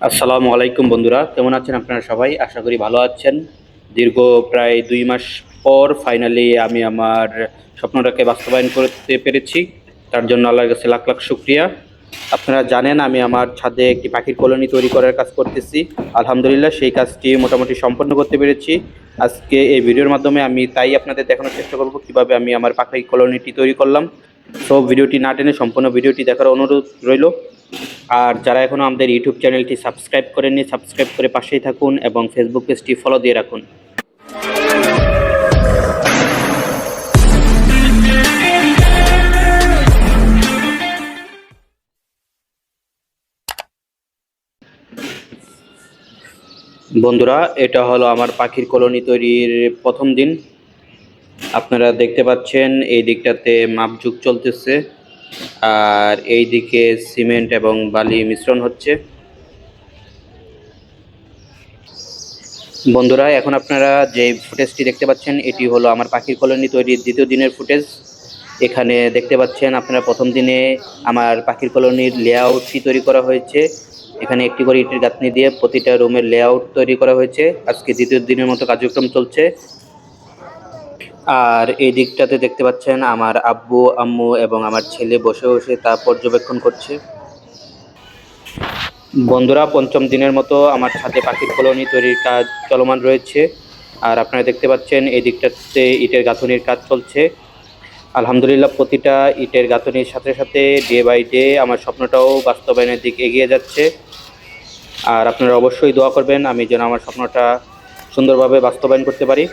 আসসালামু আলাইকুম বন্ধুরা, কেমন আছেন আপনারা সবাই? আশা করি ভালো আছেন। দীর্ঘ প্রায় দুই মাস পর ফাইনালি আমি আমার স্বপ্নটাকে বাস্তবায়ন করতে পেরেছি। তার জন্য আল্লাহর কাছে লাখ লাখ শুক্রিয়া। আপনারা জানেন আমি আমার ছাদে একটি পাখির কলোনি তৈরি করার কাজ করতেছি। আলহামদুলিল্লাহ সেই কাজটি মোটামুটি সম্পন্ন করতে পেরেছি। আজকে এই ভিডিওর মাধ্যমে আমি তাই আপনাদের দেখানোর চেষ্টা করব কীভাবে আমি আমার পাখির কলোনিটি তৈরি করলাম। সব ভিডিওটি না টেনে সম্পূর্ণ ভিডিওটি দেখার অনুরোধ রইল। আর যারা এখনও আমাদের ইউটিউব চ্যানেলটি সাবস্ক্রাইব করেননি সাবস্ক্রাইব করে পাশেই থাকুন এবং ফেসবুক পেজটি ফলো দিয়ে রাখুন। বন্ধুরা, এটা হলো আমার পাখির কলোনি তৈরির প্রথম দিন। আপনারা দেখতে পাচ্ছেন, এই দিকটাতে মাপযুগ চলতেছে। আর এই দিকে সিমেন্ট এবং বালি মিশ্রণ হচ্ছে। বন্ধুরা, এখন আপনারা যে ফুটেজটি দেখতে পাচ্ছেন, এটি হলো আমার পাখির কলোনি তৈরির দ্বিতীয় দিনের ফুটেজ। এখানে দেখতে পাচ্ছেন, আপনারা প্রথম দিনে আমার পাখির কলোনির লেআউটটি তৈরি করা হয়েছে। এখানে একটি করে ইটের গাঁথনি দিয়ে প্রতিটা রুমের লেআউট তৈরি করা হয়েছে। আজকে দ্বিতীয় দিনের মতো কার্যক্রম চলছে। আর এই দিকটাতে দেখতে পাচ্ছেন আমার আব্বু, আম্মু এবং আমার ছেলে বসে বসে তা পর্যবেক্ষণ করছে। বন্ধুরা, পঞ্চম দিনের মতো আমার ছাদে পাখির কলোনি তৈরির কাজ চলমান রয়েছে। আর আপনারা দেখতে পাচ্ছেন এই দিকটাতে ইটের গাঁথনির কাজ চলছে। আলহামদুলিল্লাহ, প্রতিটা ইটের গাঁথনির সাথে সাথে ডে বাই ডে আমার স্বপ্নটাও বাস্তবায়নের দিক এগিয়ে যাচ্ছে। আর আপনারা অবশ্যই দোয়া করবেন, আমি যেন আমার স্বপ্নটা সুন্দরভাবে বাস্তবায়ন করতে পারি।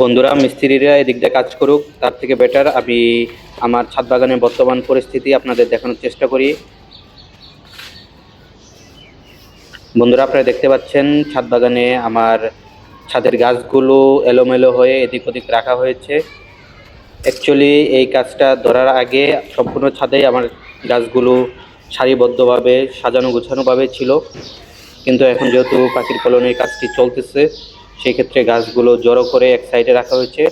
বন্ধুরা, মিস্ত্রিরা এদিক দিয়ে কাজ করুক, তার থেকে বেটার আমি আমার ছাদ বাগানের বর্তমান পরিস্থিতি আপনাদের দেখানোর চেষ্টা করি। বন্ধুরা, আপনারা দেখতে পাচ্ছেন ছাদ বাগানে আমার ছাদের গাছগুলো এলোমেলো হয়ে এদিক ওদিক রাখা হয়েছে। অ্যাকচুয়ালি এই কাজটা ধরার আগে সম্পূর্ণ ছাদেই আমার গাছগুলো সারিবদ্ধভাবে সাজানো গোছানোভাবে ছিল। কিন্তু এখন যেহেতু পাখির কলোনির কাজটি চলতেছে সেই ক্ষেত্রে গাছগুলো জড়ো করে এক সাইডে রাখা হয়েছে।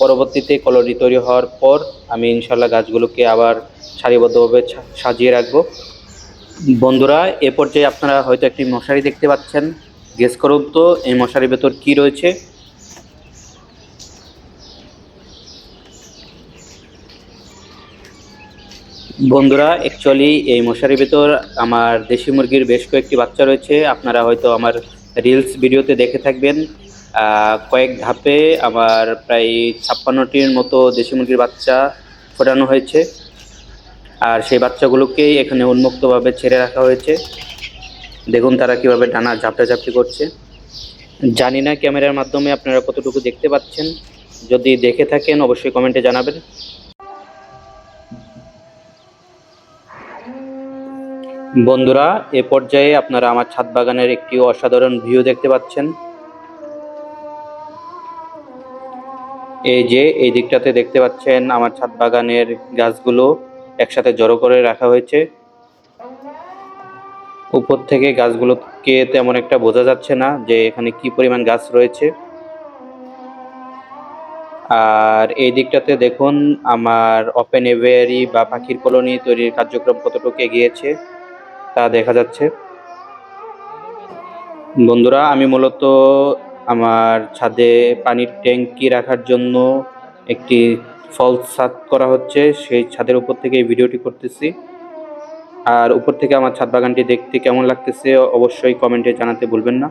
পরবর্তীতে কলোনি তৈরি হওয়ার পর আমি ইনশাল্লাহ গাছগুলোকে আবার সারিবদ্ধভাবে সাজিয়ে রাখব। বন্ধুরা, এ পর্যায়ে আপনারা হয়তো একটি মশারি দেখতে পাচ্ছেন। গেস করুন তো, এই মশারির ভেতর কি রয়েছে? বন্ধুরা অ্যাকচুয়ালি এই মশারির ভেতর আমার দেশি মুরগির বেশ কয়েকটি বাচ্চা রয়েছে। আপনারা হয়তো আমার রিলস ভিডিওতে দেখে থাকবেন। কয়েক ধাপে আমার প্রায় ছাপ্পান্নটির মতো দেশি মুরগির বাচ্চা ফোটানো হয়েছে। আর সেই বাচ্চাগুলোকেই এখানে উন্মুক্তভাবে ছেড়ে রাখা হয়েছে। দেখুন তারা কীভাবে ডানা ঝাপটাঝাপটি করছে। জানি না ক্যামেরার মাধ্যমে আপনারা কতটুকু দেখতে পাচ্ছেন। যদি দেখে থাকেন, অবশ্যই কমেন্টে জানাবেন। বন্ধুরা, এ পর্যায়ে আপনারা আমার ছাদ বাগানের একটি অসাধারণ ভিউ দেখতে পাচ্ছেন। এই যে, এই দিকটাতে দেখতে পাচ্ছেন আমার ছাদ বাগানের গাছগুলো একসাথে জড়ো করে রাখা হয়েছে। উপর থেকে গাছগুলোকে তেমন একটা বোঝা যাচ্ছে না যে এখানে কি পরিমাণ গাছ রয়েছে। আর এই দিকটাতে দেখুন, আমার ওপেন এভিয়ারি বা পাখির কলোনি তৈরির কার্যক্রম কতটুকু এগিয়েছে তা দেখা যাচ্ছে। বন্ধুরা, আমি মূলত আমার ছাদে পানির ট্যাঙ্কি রাখার জন্য একটি ফলস ছাদ করা হচ্ছে। সেই ছাদের উপর থেকে এই ভিডিওটি করতেছি। আর উপর থেকে আমার ছাদ বাগানটি দেখতে কেমন লাগতেছে অবশ্যই কমেন্টে জানাতে ভুলবেন না।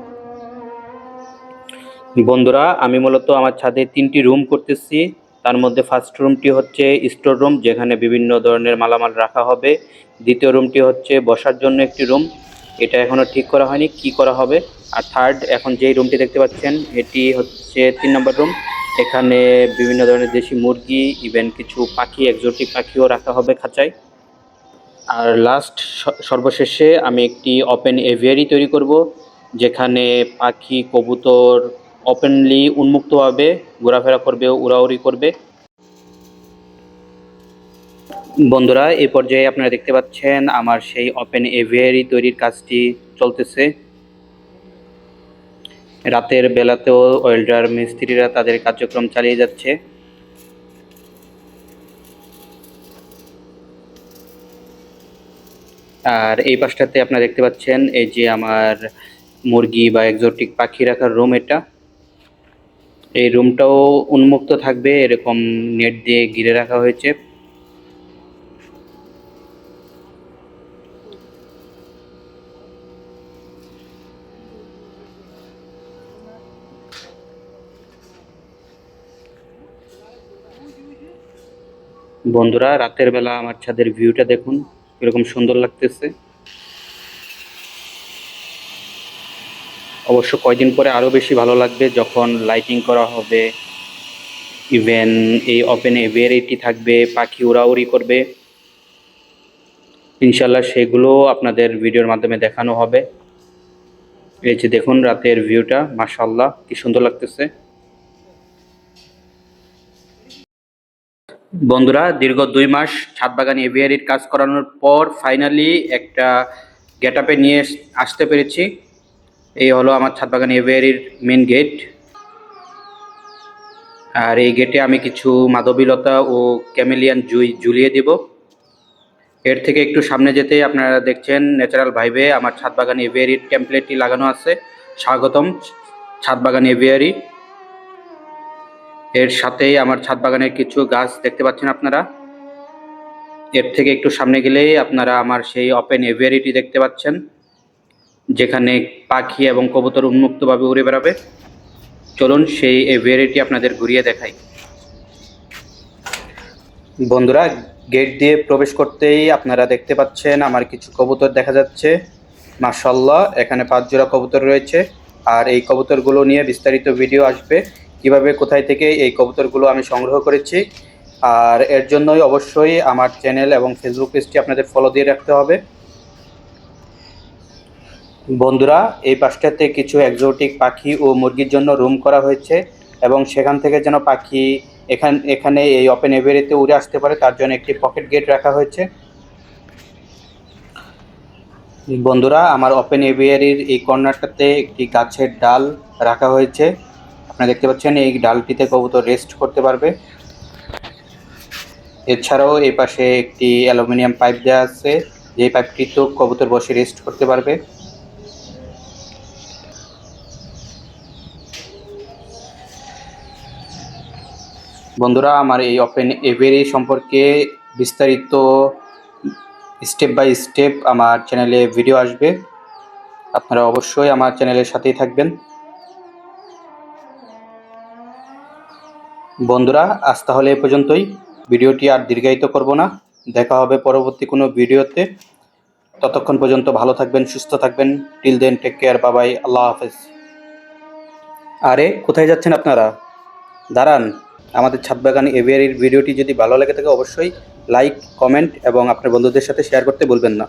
বন্ধুরা, আমি মূলত আমার ছাদে তিনটি রুম করতেছি। তার মধ্যে ফার্স্ট রুমটি হচ্ছে স্টোর রুম যেখানে বিভিন্ন ধরনের মালামাল রাখা হবে। দ্বিতীয় রুমটি হচ্ছে বসার জন্য একটি রুম এটা এখনও ঠিক করা হয়নি, কি করা হবে। আর থার্ড এখন যেই রুমটি দেখতে পাচ্ছেন, এটি হচ্ছে তিন নম্বর রুম এখানে বিভিন্ন ধরনের দেশি মুরগি ইভেন কিছু পাখি এক্সোটিক পাখিও রাখা হবে খাঁচায়। আর লাস্ট সর্বশেষে আমি একটি ওপেন এভিয়ারি তৈরি করব, যেখানে পাখি, কবুতর ওপেনলি উন্মুক্তভাবে ঘোরাফেরা করবে, উড়াউড়ি করবে। বন্ধুরা এই পর্যায়ে আপনারা দেখতে পাচ্ছেন আমার সেই ওপেন এভিয়ারি তৈরির কাজটি চলতেছে। রাতের বেলাতেও ওয়েল্ডার মিস্ত্রিরা তাদের কার্যক্রম চালিয়ে যাচ্ছে। আর এই পাশটাতে আপনারা দেখতে পাচ্ছেন এই যে আমার মুরগি বা এক্সোটিক পাখি রাখার রুম এটা। এই রুমটাও উন্মুক্ত থাকবে, এরকম নেট দিয়ে ঘিরে রাখা হয়েছে। বন্ধুরা, রাতের বেলা আমার ছাদের ভিউটা দেখুন, কীরকম সুন্দর লাগতেছে। অবশ্য কয়দিন পরে আরও বেশি ভালো লাগবে যখন লাইটিং করা হবে। ইভেন এই ওপেন এভিয়ারিটি থাকবে, পাখি উড়াউড়ি করবে। ইনশাল্লাহ সেগুলো আপনাদের ভিডিওর মাধ্যমে দেখানো হবে। এই যে দেখুন, রাতের ভিউটা মাশাল্লাহ কি সুন্দর লাগতেছে। বন্ধুরা, দীর্ঘ দুই মাস ছাদ বাগান এভিয়ারির কাজ করানোর পর ফাইনালি একটা গেট আপে নিয়ে আসতে পেরেছি। এই হলো আমার ছাদ বাগান এভিয়ারির মেন গেট আর এই গেটে আমি কিছু মাধবীলতা ও ক্যামেলিয়ান জুই ঝুলিয়ে দেব। এর থেকে একটু সামনে যেতে আপনারা দেখছেন ন্যাচারাল ভাইবে আমার ছাদ বাগান এভিয়ারির টেমপ্লেটটি লাগানো আছে। স্বাগতম ছাদ বাগান এভিয়ারি এর সাথেই আমার ছাদ বাগানের কিছু গাছ দেখতে পাচ্ছেন আপনারা। এর থেকে একটু সামনে গেলেই আপনারা আমার সেই ওপেন এভিয়ারিটি দেখতে পাচ্ছেন, যেখানে পাখি এবং কবুতর উন্মুক্তভাবে উড়ে বেড়াবে। চলুন সেই এভিয়ারিটি আপনাদের ঘুরিয়ে দেখাই। বন্ধুরা গেট দিয়ে প্রবেশ করতেই আপনারা দেখতে পাচ্ছেন আমার কিছু কবুতর দেখা যাচ্ছে। মাশাল্লাহ এখানে পাঁচ জোড়া কবুতর রয়েছে। আর এই কবুতরগুলো নিয়ে বিস্তারিত ভিডিও আসবে। কীভাবে, কোথায় থেকে এই কবুতরগুলো আমি সংগ্রহ করেছি। আর এর জন্যই অবশ্যই আমার চ্যানেল এবং ফেসবুক পেজটি আপনাদের ফলো দিয়ে রাখতে হবে। বন্ধুরা, এই পাশটাতে কিছু একজোটিক পাখি ও মুরগির জন্য রুম করা হয়েছে এবং সেখান থেকে যেন পাখি এখান, এখানে এই ওপেন এভিয়ারিতে উড়ে আসতে পারে, তার জন্য একটি পকেট গেট রাখা হয়েছে। বন্ধুরা, আমার ওপেন এভিয়ারির এই কর্নারটাতে একটি গাছের ডাল রাখা হয়েছে। আপনারা দেখতে পাচ্ছেন, এই ডালটিতে কবুতর রেস্ট করতে পারবে। এছাড়াও এই পাশে একটি অ্যালুমিনিয়াম পাইপ দেওয়া আছে যে পাইপটিতেও কবুতর বসে রেস্ট করতে পারবে। বন্ধুরা, আমার এই ওপেন এভেরি সম্পর্কে বিস্তারিত স্টেপ বাই স্টেপ আমার চ্যানেলে ভিডিও আসবে। আপনারা অবশ্যই আমার চ্যানেলের সাথেই থাকবেন। বন্ধুরা, আজ তাহলে এ পর্যন্তই। ভিডিওটি আর দীর্ঘায়িত করব না। দেখা হবে পরবর্তী কোনো ভিডিওতে। ততক্ষণ পর্যন্ত ভালো থাকবেন, সুস্থ থাকবেন। টিল দেন টেক কেয়ার বাবাই আল্লাহ হাফেজ। আরে, কোথায় যাচ্ছেন আপনারা? দাঁড়ান, আমাদের ছাদ বাগান এভিয়ারির ভিডিওটি যদি ভালো লেগে থাকে, অবশ্যই লাইক কমেন্ট এবং আপনার বন্ধুদের সাথে শেয়ার করতে ভুলবেন না।